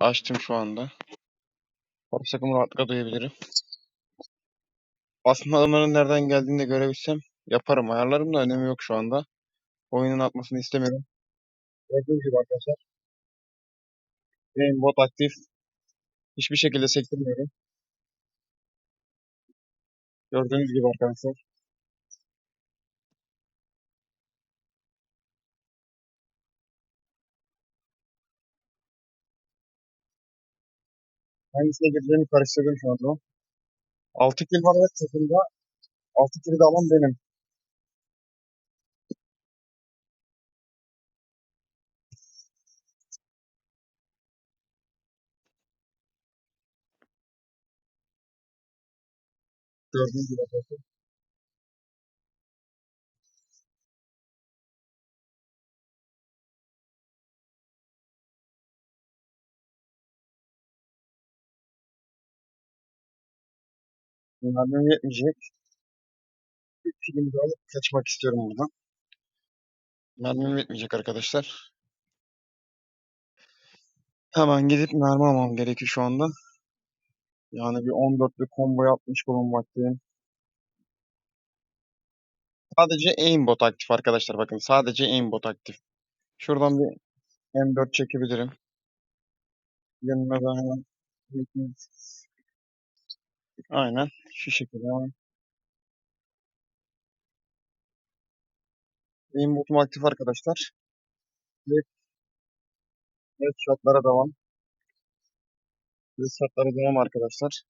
Açtım şu anda. Barış takımı rahatlıkla duyabilirim. Aslında adamların nereden geldiğini de görebilsem yaparım. Ayarlarım da önemi yok şu anda. Oyunun atmasını istemiyorum. Gördüğünüz gibi arkadaşlar. Benim bot aktif. Hiçbir şekilde sektirmiyorum. Gördüğünüz gibi arkadaşlar. Hangisine gireceğini karıştırdım şu anda. 6 kill var ve takımda 6 kill de alan benim. Gördüğünüz gibi Mermim yetmeyecek. Bir kilimi de alıp kaçmak istiyorum buradan. Mermim yetmeyecek arkadaşlar. Hemen gidip mermi almam gerekiyor şu anda. Yani bir 14'lü combo yapmış bulunmaktayım. Sadece aimbot aktif arkadaşlar bakın. Sadece aimbot aktif. Şuradan bir M4 çekebilirim. Yanına da hemen Aynen. Şu şekilde hemen. Aimbotum aktif arkadaşlar. Direkt headshotlara devam. Headshotlara devam arkadaşlar.